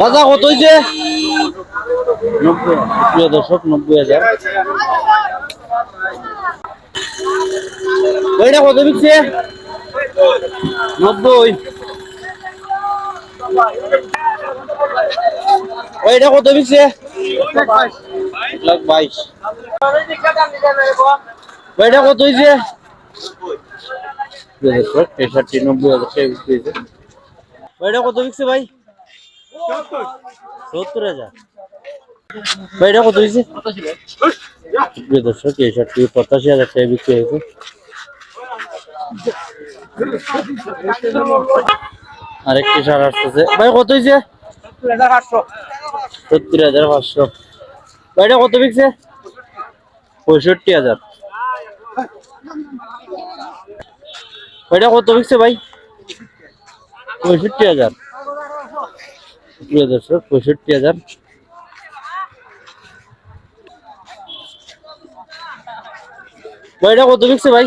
দাদা কত হয়েছে নব্বই প্রিয় দর্শক নব্বই হাজার। ওইটা কত বিকছে? নব্বই। ওইটা কত বিকছে? লাখ বাইশ। ওইটা কত হয়েছে নব্বই হাজার ওইটা কত বিকছে ভাই? সত্তর। হাজার। কত পঁচাশি হাজার টাকা আরেকটি সার আসতেছে। ভাই, কত হয়েছে? সত্তর হাজার পাঁচশো। ভাই কত বিকছে? পঁয়ষট্টি হাজার। ভাইটা কত বিকছে ভাই? পঁয়ষট্টি হাজার। প্রিয় দর্শক পঁয়ষট্টি হাজার। কয়টা কত বিকছে ভাই?